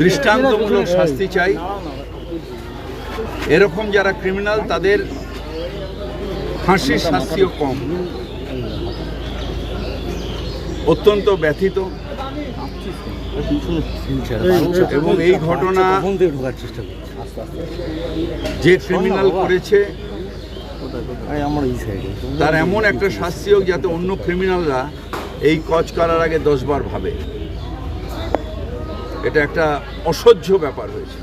দৃষ্টান্তমূলক শাস্তি চাই। এরকম যারা ক্রিমিনাল তাদের ফাঁসির শাস্তিও কম। অত্যন্ত ব্যথিত। এবং এই ঘটনা যে ক্রিমিনাল করেছে, তার এমন একটা শাস্তি হোক যাতে অন্য ক্রিমিনালরা এই কচ করার আগে দশবার ভাবে। এটা একটা অসহ্য ব্যাপার হয়েছে।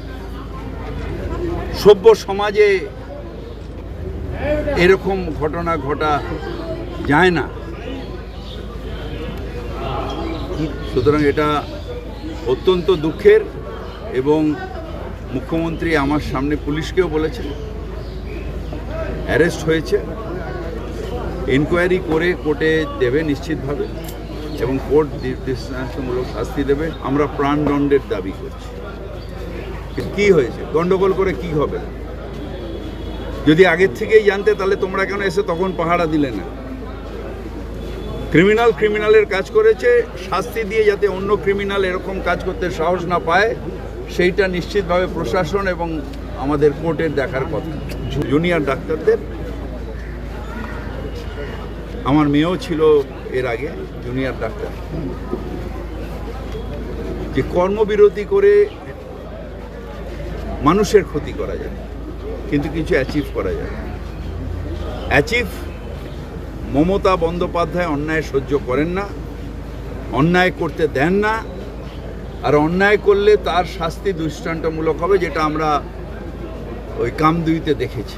সভ্য সমাজে এরকম ঘটনা ঘটা যায় না। সুতরাং এটা অত্যন্ত দুঃখের এবং মুখ্যমন্ত্রী আমার সামনে পুলিশকেও বলেছেন, অ্যারেস্ট হয়েছে। ইনকোয়ারি করে কোর্টে দেবে নিশ্চিতভাবে। এবং কোর্ট দৃষ্টান্তমূলক শাস্তি দেবে। আমরা প্রাণদণ্ডের দাবি করছি। কি হয়েছে? গন্ডগোল করে কি হবে? যদি আগের থেকেই জানতে, তাহলে তোমরা কেন এসে তখন পাহারা দিলে না? ক্রিমিনাল ক্রিমিনালের কাজ করেছে, শাস্তি দিয়ে যাতে অন্য ক্রিমিনাল এরকম কাজ করতে সাহস না পায়, সেইটা নিশ্চিতভাবে প্রশাসন এবং আমাদের কোর্টের দেখার কথা। জুনিয়র ডাক্তারদের আমার মেয়েও ছিল এর আগে জুনিয়র ডাক্তার যে কর্মবিরতি করে মানুষের ক্ষতি করা যায়, কিন্তু কিছু অ্যাচিভ করা যায়। অ্যাচিভ মমতা বন্দ্যোপাধ্যায় অন্যায় সহ্য করেন না, অন্যায় করতে দেন না, আর অন্যায় করলে তার শাস্তি দৃষ্টান্তমূলক হবে, যেটা আমরা ওই কামদুইতে দেখেছি।